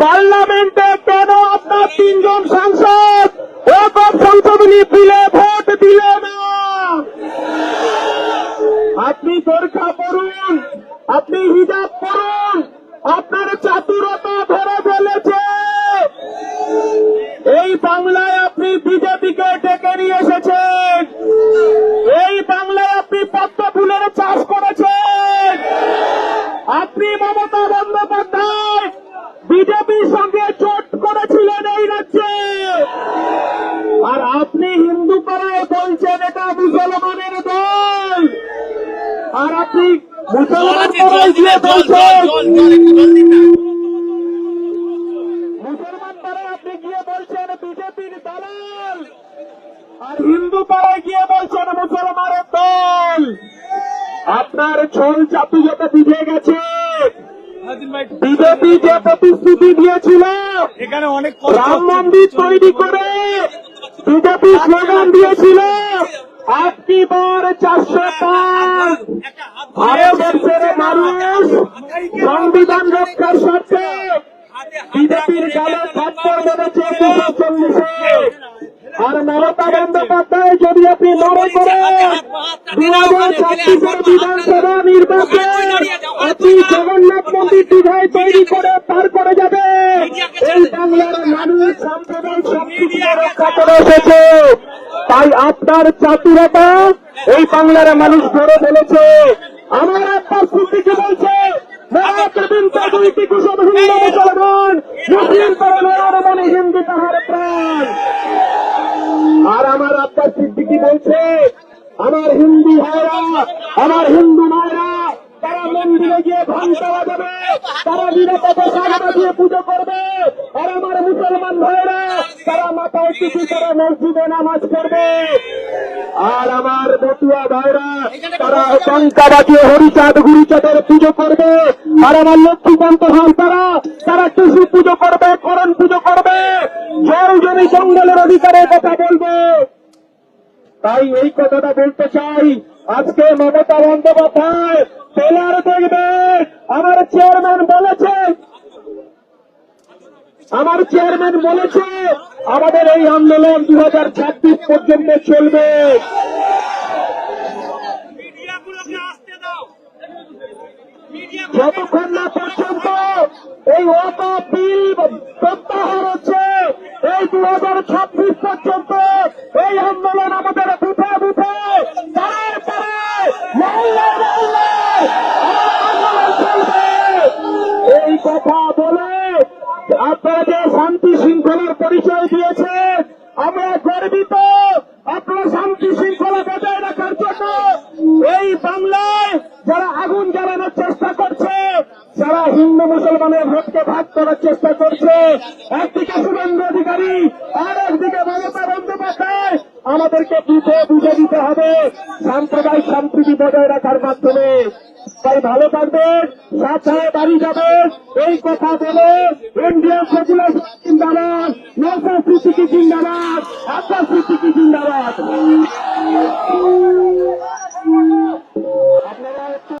পার্লামেন্টে কেন আপনার তিনজন সাংসদ? ওকপ সংশোধনী বিলে ভোট দিলে না। আপনি গোর্খা পড়ুন, আপনি হিজাব পড়ুন, আপনার চাতুরতা ধরে ফেলেছে এই বাংলায় আপনি বিজেপিকে ডেকে নিয়ে এসেছেন। এই বাংলায় আপনি পদ্ম ফুলের চাষ করেছেন। আপনি মমতা বন্দ্যোপাধ্যায় বিজেপির সঙ্গে জোট করেছিলেন এই রাজ্যে। আর আপনি হিন্দু পাড়ায় বলছেন এটা মুসলমানের দল। আর আপনি মুসলমান পাড়ায় গিয়ে বলছেন মুসলমান পাড়ায় আপনি গিয়ে বলছেন বিজেপির দালাল। আর হিন্দু পাড়ায় গিয়ে বলছেন মুসলমানের দল। আপনার ছল চাপি যত বুঝে গেছে বিজেপি যে প্রতিশ্রুতি দিয়েছিল এখানে অনেক রাম মন্দির তৈরি করে বিজেপি স্লোগান দিয়েছিল আপনি বার চারশো পাঁচ। ভারতবর্ষের মানুষ সংবিধান রক্ষার স্বার্থে বিজেপির গালে থাপ্পড় মেরেছে চল্লিশে। আর মমতা বন্দ্যোপাধ্যায় দু ছাব্বিশের বিধানসভা নির্বাচন আপনি জগন্নাথ মন্দির দীঘায় তৈরি করে পার করে যাবে। এই বাংলার মানুষ সাম্প্রদায়িক সম্প্রীতিকে রক্ষা করে এসেছে। তাই আপনার চাতুরতা এই বাংলার মানুষ ধরে ফেলেছে আমার আপনার স্মৃতিকে বলছে? মুসলমান মুসলিম মনে হিন্দু তাহার প্রাণ। আর আমার আব্বাস সিদ্দিকি বলছে? আমার হিন্দু ভাইরা, আমার হিন্দু মায়েরা, তারা মন্দিরে গিয়ে ঘণ্টা বাজাবে তারা নিরাপদে সাগরা দিয়ে পুজো করবে। আর আমার মুসলমান ভাইরা, তারা মাথায় টুপি করে মসজিদে নামাজ পড়বে। আর আমার বটুয়া ভাইরা, তারা টঙ্কা বাজিয়ে হরিচাঁদ গুরুচাঁদের পুজো করবে। আর আমার লক্ষ্মীকান্ত হন তারা তারা টুসু পুজো করবে, করণ পুজো করবে। জল জমি জঙ্গলের অধিকারের কথা বলবে। তাই এই কথাটা বলতে চাই। আজকে মমতা বন্দ্যোপাধ্যায় টেলার দেখবে। আমার চেয়ারম্যান বলেছে। আমার চেয়ারম্যান বলেছে আমাদের এই আন্দোলন দু পর্যন্ত চলবে। মিডিয়াগুলোকে আসতে দাও। যতক্ষণ না পর্যন্ত এই অত বিল প্রত্যাহার হচ্ছে এই দু হাজার ছাব্বিশ পর্যন্ত এই আন্দোলন আমাদের বুথে বুথে পাড়ায় পাড়ায় মহল্লায় মহল্লায় আমার আন্দোলন চলবে এই কথা বলে আপনারা যে শান্তি শৃঙ্খলার পরিচয় দিয়েছেন আমরা গর্বিত। আপনারা শান্তি শৃঙ্খলা বজায় রাখার জন্য এই বাংলায় যারা আগুন জ্বালানোর চেষ্টা করছে, যারা হিন্দু মুসলমানের ভোটকে ভাগ করার চেষ্টা করছে, একদিকে শুভেন্দু অধিকারী আর একদিকে মমতা বন্দ্যোপাধ্যায়, আমাদেরকে বুঝে বুঝে দিতে হবে। সাম্প্রদায়িক শান্তি বজায় রাখার মাধ্যমে তাই ভালো থাকবেন সাথে বাড়ি যাবেন এই কথা বলে ইন্ডিয়ান সেকুলার জিন্দাবাদ নৌকা আত্মা জিন্দাবাদ।